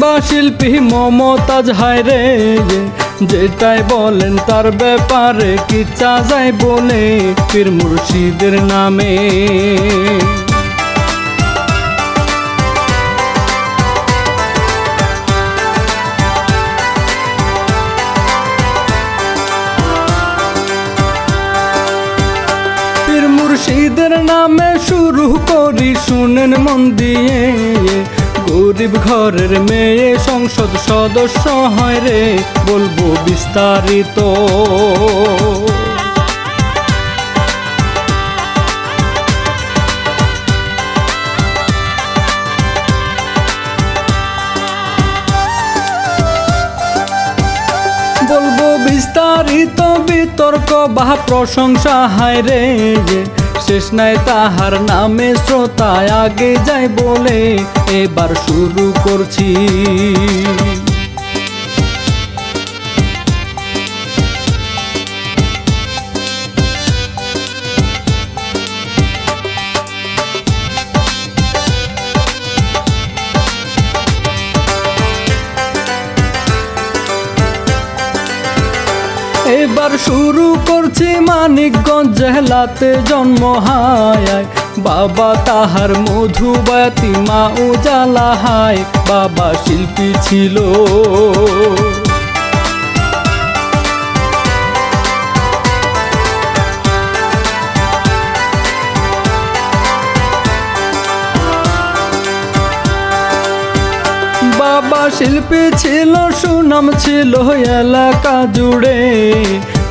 কিংবা শিল্পী মমতাজ, হায় রে যেটাই বলেন তার ব্যাপারে কি চা যায় বলে পীর মুর্শিদের নামে? মুর্শিদের নামে শুরু করি, শুনেন মন দিয়ে। গরিব ঘরের মেয়ে, সংসদ সদস্য হয় রে, বলব বিস্তারিত। বলব বিস্তারিত বিতর্ক বা প্রশংসা, হায় রে নাই তাহার নামে শ্রোতায় আগে যায় বলে এবার শুরু করছি। এবার শুরু করছি মানিকগঞ্জ জেলাতে জন্ম হায়। বাবা তাহার মধুবাতি মা উজালা হায়। বাবা শিল্পী ছিল। বাবা শিল্পী ছিল, সুনাম ছিল এলাকা জুড়ে।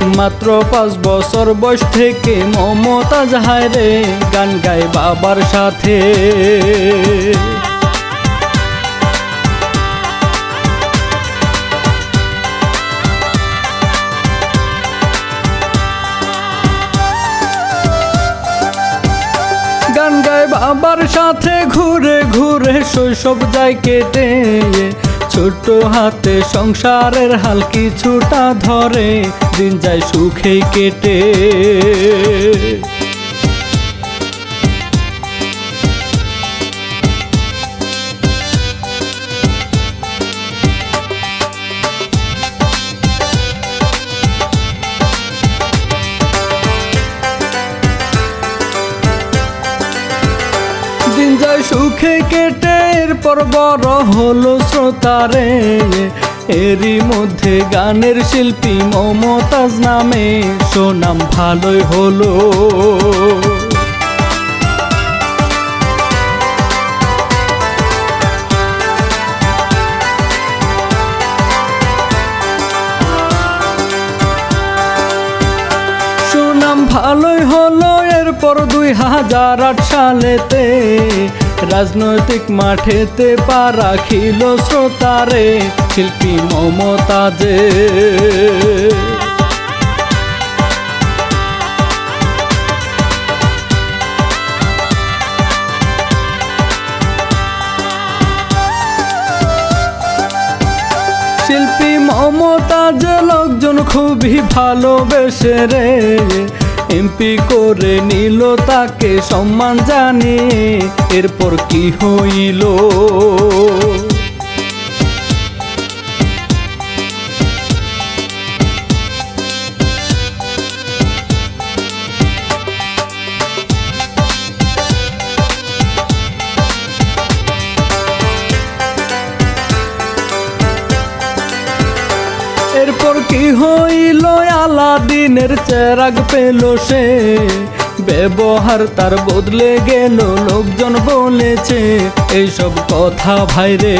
মাত্র পাঁচ বছর বয়স থেকে মমতাজ হায় রে গান গায় বাবার সাথে। গান বাবার সাথে ঘুরে ঘুরে শৈশব যায় কেটে। ছোট হাতে সংসারের হাল কিছুটা ধরে। দিন যায় সুখেই কেটে। সুখে কেটে এরপর বড় হলো শ্রোতারে। এরই মধ্যে গানের শিল্পী মমতাজ নামে সুনাম ভালোই হলো। সুনাম ভালোই হলো এরপর দুই হাজার আট সালেতে রাজনৈতিক মাঠেতে পা রাখিল শ্রোতারে শিল্পী মমতাজে শিল্পী মমতাজ লোকজন খুবই ভালোবেসে রে। এমপি করে নিল তাকে সম্মান জানে এরপর কি হইল? এরপর কি হইল? আলাদিনের চেরাগ পেল সে। ব্যবহার তার বদলে গেল, লোকজন বলেছে, এইসব কথা ভাইরে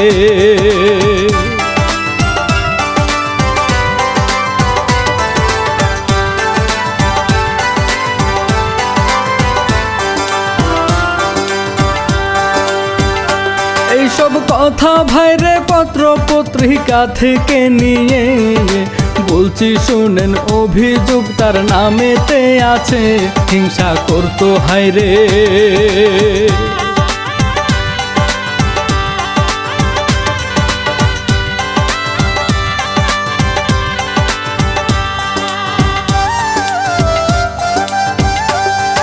এইসব কথা ভাইরে পত্র পত্রিকা থেকে নিয়ে বলছি, শুনেন, অভিযোগ তার নামেতে আছে। হিংসা করতো হাইরে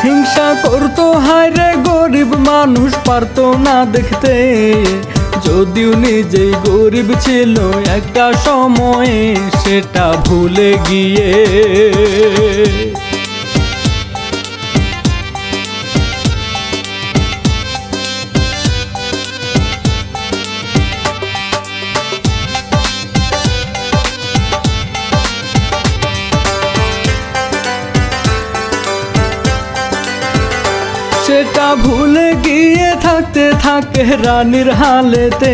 হিংসা করতো হায়রে গরিব মানুষ পারতো না দেখতে। যদিও নিজেই গরিব ছিল একটা সময়ে সেটা ভুলে গিয়ে সেটা ভুলে গিয়ে থাকতে থাকে রানীর হালেতে।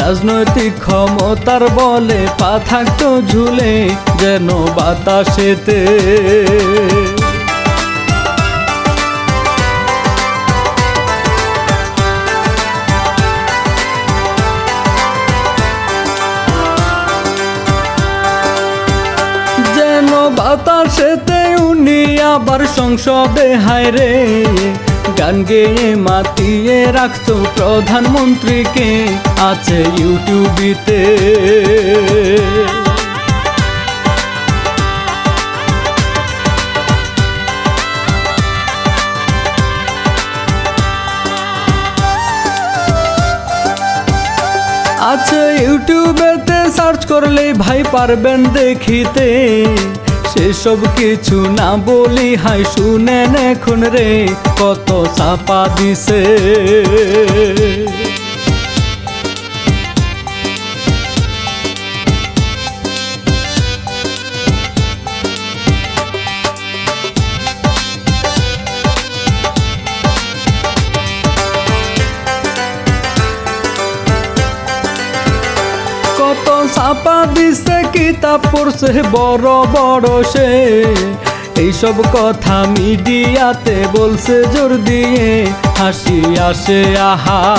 রাজনৈতিক ক্ষমতার বলে পা থাকতো ঝুলে যেন বাতাসেতে। যেন বাতাসেতে আবার সংসদে হায় রে গান গেয়ে মাতিয়ে রাখতো প্রধানমন্ত্রীকে, আছে ইউটিউবিতে। আছে ইউটিউবেতে সার্চ করলে ভাই পারবেন দেখিতে। সেসব কিছু না বলি হাই শুনেন এখন রে কত চাপা দিছে। কিতাব পড়ছে বড় বড় সে। এইসব কথা মিডিয়াতে বলছে জোর দিয়ে। হাসি আসে, আহা।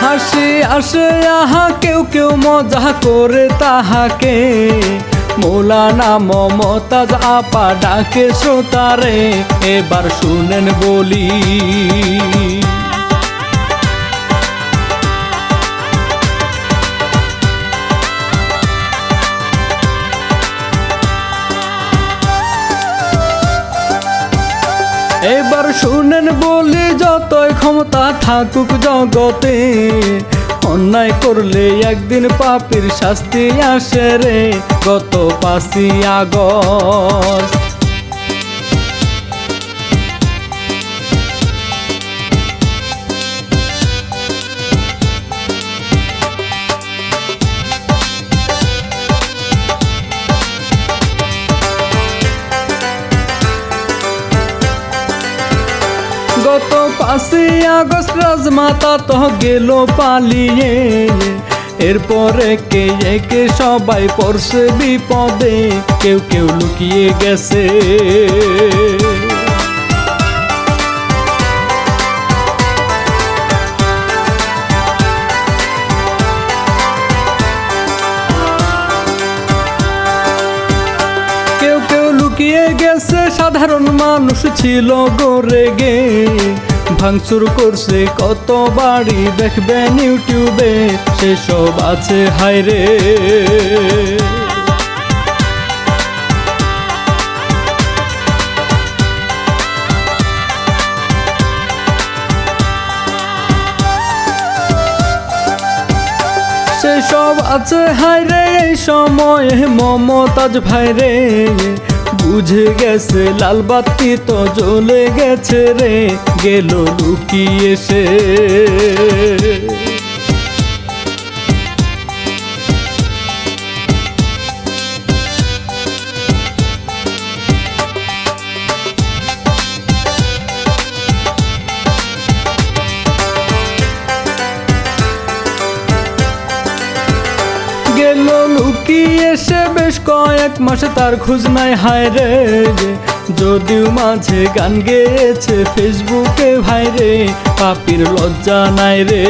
হাসি আসে, আহা। কেউ কেউ মজা করে তাহাকে। মৌলানা মমতাজ আপা ডাকে শ্রোতারে, এবার শুনেন বলি। এবার শুনেন বলি, যতই ক্ষমতা থাকুক জগতে অন্যায় করলে একদিন পাপির শাস্তি আসে রে। কত পাঁচই আগস্ট গত পাঁচই আগস্ট রাজমাতা তো গেল পালিয়ে। এরপরে কে একে সবাই পড়ছে বিপদে। কেউ কেউ লুকিয়ে গেছে। গেছে সাধারণ মানুষ ছিল গড়ে গে ভাঙচুর করছে কত বাড়ি, দেখবেন ইউটিউবে সেসব আছে হায়রে সেসব আছে হায়রে এই সময়ে মমতাজ ভাইরে বুঝে গেছে লাল বাতি তো জ্বলে গেছে রে গেল লুকিয়ে সে। বেশ কয়েক মাসে তার খোঁজ নাই, হায় রে যদিও মাঝে গান গেয়েছে ফেসবুকে ভাইরে পাপির লজ্জা নাই রে।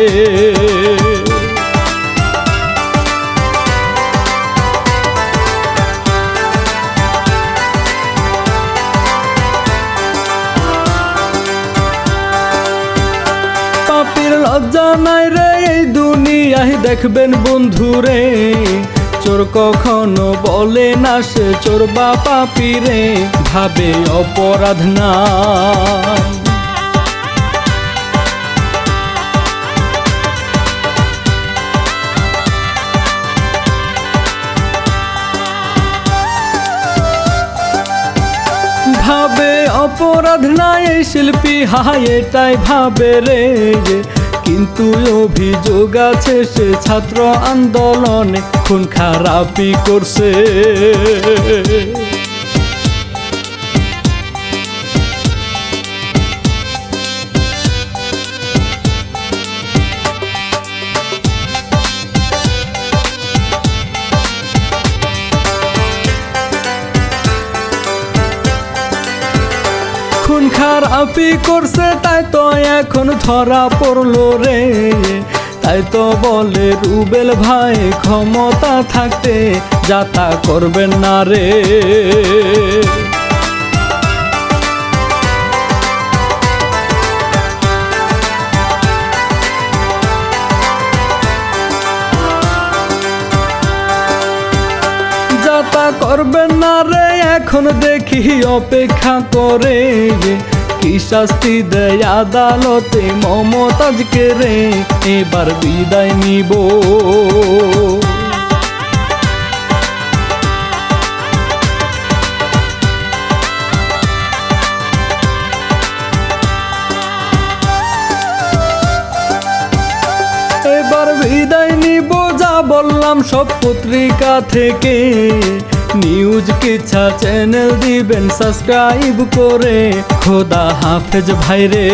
পাপির লজ্জা নাই রে, এই দুনিয়ায় দেখবেন বন্ধুরে। চোর কখনো বলে না সে চোর বা পাপিরে ভাবে অপরাধ নাই ভাবে অপরাধ নাই শিল্পী হাই এটাই ভাবে রে কিন্তু অভিযোগ আছে সে ছাত্র আন্দোলনে খুন খারাপি করছে। খুন খারাপি করছে, তাই তো এখন ধরা পড়ল রে। তাই তো বলে রুবেল ভাই, ক্ষমতা থাকতে যাতা করবেন না রে। যাতা করবেন না রে, এখন দেখি অপেক্ষা করে কি শাস্তি দেয় আদালতে মমতাজকে রে, এবার বিদায় নিব। এবার বিদায় নিব, যা বললাম সব পত্রিকা থেকে। নিউজ কিচ্ছা চ্যানেল দিবেন সাবস্ক্রাইব করে। খোদা হাফেজ ভাইরে।